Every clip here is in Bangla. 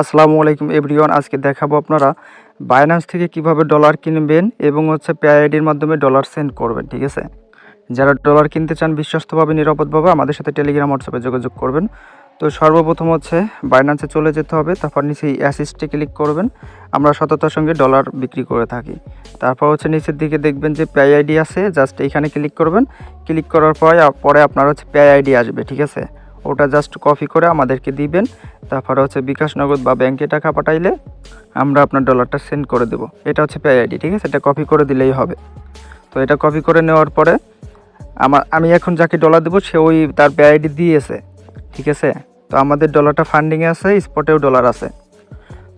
আসসালামু আলাইকুম এভরিওয়ান, আজকে দেখাবো আপনারা বাইন্যান্স থেকে কীভাবে ডলার কিনবেন এবং হচ্ছে পেআইডির মাধ্যমে ডলার সেন্ড করবেন, ঠিক আছে? যারা ডলার কিনতে চান বিশ্বস্তভাবে, নিরাপদভাবে আমাদের সাথে টেলিগ্রাম হোয়াটসঅ্যাপে যোগাযোগ করবেন। তো সর্বপ্রথম হচ্ছে বাইন্যান্সে চলে যেতে হবে, তারপর নিচে অ্যাসিস্টে ক্লিক করবেন। আমরা সততার সঙ্গে ডলার বিক্রি করে থাকি। তারপর হচ্ছে নিচের দিকে দেখবেন যে পে আইডি আছে, জাস্ট এইখানে ক্লিক করবেন। ক্লিক করার পরে পরে আপনার হচ্ছে পে আইডি আসবে, ঠিক আছে? ওটা জাস্ট কপি করে আমাদেরকে দিবেন। তারপরে হচ্ছে বিকাশ নগদ বা ব্যাংকে টাকা পাঠাইলে আমরা আপনার ডলারটা সেন্ড করে দেবো। এটা হচ্ছে পে আইডি ঠিক আছে? এটা কপি করে দিলেই হবে। তো এটা কপি করে নেওয়ার পরে আমার, আমি এখন যাকে ডলার দেবো, সে ওই তার পে আইডি দিয়েছে, ঠিক আছে? তো আমাদের ডলারটা ফান্ডিংয়ে আছে স্পটেও ডলার আছে।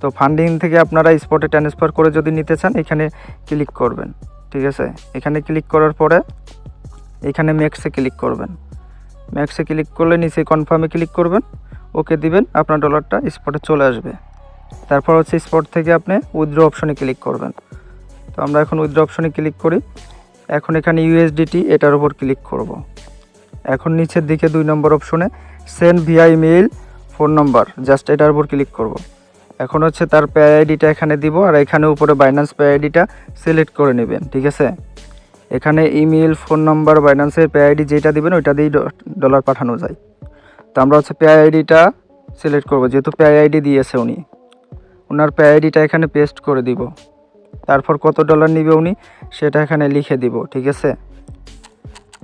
তো ফান্ডিং থেকে আপনারা স্পটে ট্রান্সফার করে যদি নিতে চান, এখানে ক্লিক করবেন, ঠিক আছে? এখানে ক্লিক করার পরে এখানে ম্যাক্সে ক্লিক করবেন। ম্যাক্সে ক্লিক করলে নিচে কনফার্মে ক্লিক করবেন। ওকে দিবেন, আপনার ডলারটা স্পটে চলে আসবে। তারপর হচ্ছে স্পট থেকে আপনি উইথড্র অপশনে ক্লিক করবেন। তো আমরা এখন উইথড্র অপশনে ক্লিক করি। এখন এখানে ইউএসডিটি এটার উপর ক্লিক করব। এখন নিচের দিকে দুই নম্বর অপশনে send via mail phone number just এটার উপর ক্লিক করব। এখন হচ্ছে তার পে আইডিটা এখানে দিব, আর এখানে উপরে বাইন্যান্স পে আইডিটা সিলেক্ট করে নেবেন, ঠিক আছে? এখানে ইমেল, ফোন নাম্বার, বাইন্যান্সের পে আইডি যেটা দিবেন ওইটা দিয়েই ডলার পাঠানো যায়। তো আমরা হচ্ছে পে আইডিটা সিলেক্ট করব, যেহেতু পে আইডি দিয়েছে উনি। ওনার পে আইডিটা এখানে পেস্ট করে দিব। তারপর কত ডলার নিবে উনি, সেটা এখানে লিখে দিব, ঠিক আছে?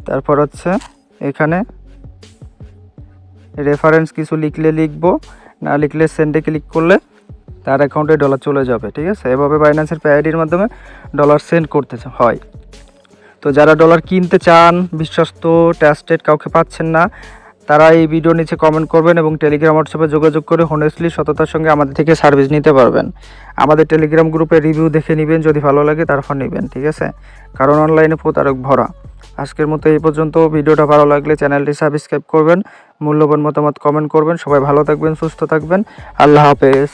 তারপর হচ্ছে এখানে রেফারেন্স কিছু লিখলে লিখব, না লিখলে সেন্ডে ক্লিক করলে তার অ্যাকাউন্টে ডলার চলে যাবে, ঠিক আছে? এভাবে বাইন্যান্সের পে আইডির মাধ্যমে ডলার সেন্ড করতে হয়। তো যারা ডলার কিনতে চান, বিশ্বস্ত ট্যাস্টেড কাউকে পাচ্ছেন না, তারা এই ভিডিও নিচে কমেন্ট করবেন এবং টেলিগ্রাম হোয়াটসঅ্যাপে যোগাযোগ করে হনেস্টলি সততার সঙ্গে আমাদের থেকে সার্ভিস নিতে পারবেন। আমাদের টেলিগ্রাম গ্রুপে রিভিউ দেখে নেবেন, যদি ভালো লাগে তারপর নেবেন, ঠিক আছে? কারণ অনলাইনে প্রতারক ভরা। আজকের মতো এই পর্যন্ত। ভিডিওটা ভালো লাগলে চ্যানেলটি সাবস্ক্রাইব করবেন, মূল্যবান মতামত কমেন্ট করবেন। সবাই ভালো থাকবেন, সুস্থ থাকবেন। আল্লাহ হাফেজ।